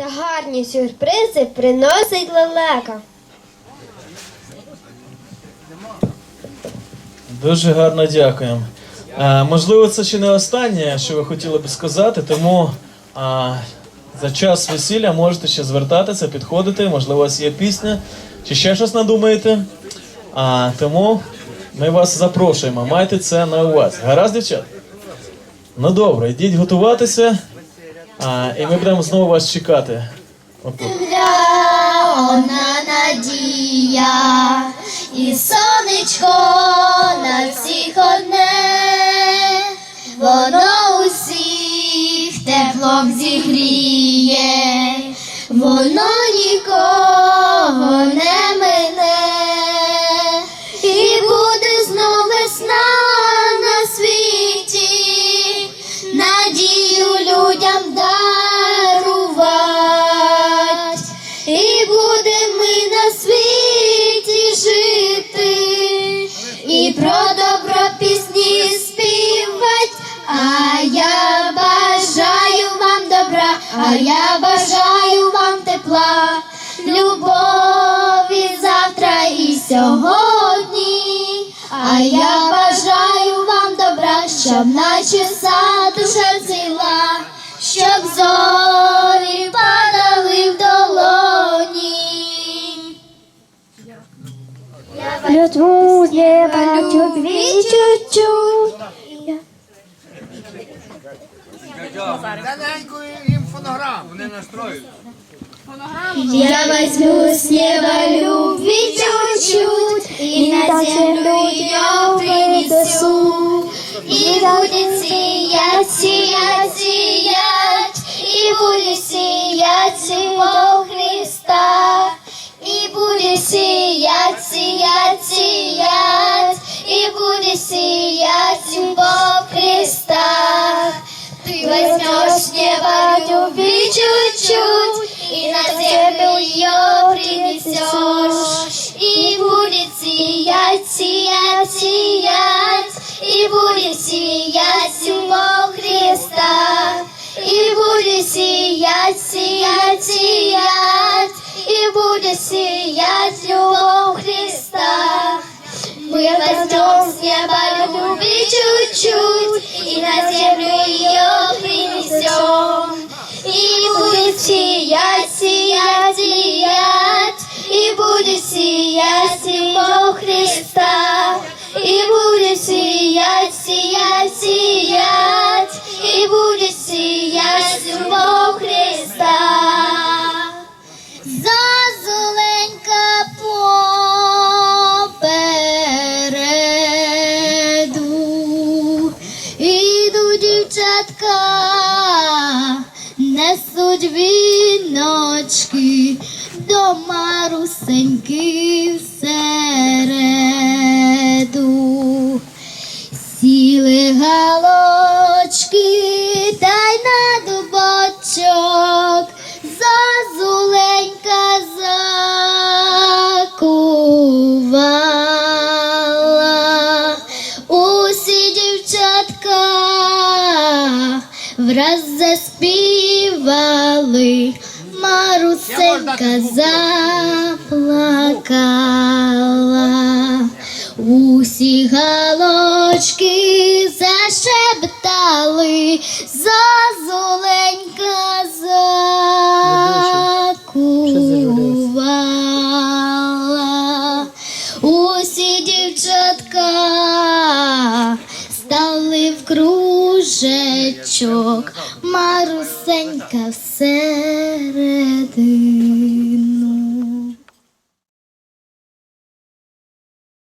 Та гарні сюрпризи приносить лелека. Дуже гарно дякуємо. Е, можливо, це ще не останнє, що ви хотіли б сказати, тому а, за час весілля можете ще звертатися, підходити. Можливо, у вас є пісня чи ще щось надумаєте. А, тому ми вас запрошуємо. Майте це на увазі. Гаразд, дівчат? Ну добре, йдіть готуватися, а, і ми будемо знову вас чекати. Отут. Одна надія, і сонечко на всіх одне, воно усіх теплом зігріє, воно нікого не а я бажаю вам тепла, любові завтра і сьогодні. А я бажаю вам добра, щоб наче сад душа ціла, щоб зорі падали в долоні. Лютву з неба чуть чуть-чуть. Даненько Я возьму с неба любви чуть-чуть И на землю ее принесу. И будет сиять, сиять, сиять И будет сиять всего Христа. И будет сиять, сиять, сиять И будет сиять чуть-чуть И на землю ее принесешь И будет сиять, сиять, сиять И будет сиять всего Христа. И будет сиять, сиять, сиять И будет сиять любовь Христа. Мы возьмем с неба любви чуть-чуть И на землю ее И будет сиять его Христа. И будет сиять, сиять, сиять И будет сиять его Христа. Зазуленька попереду, іду дівчатка, несуть до марусеньки всереду. Сіли галочки, та й на дубочок зазуленька закувала. Усі дівчатка враз заспівали, Марусенька заплакала. Усі галочки зашептали, зазуленька закувала. Усі дівчатка стали в кружечок, Марусенька всередині.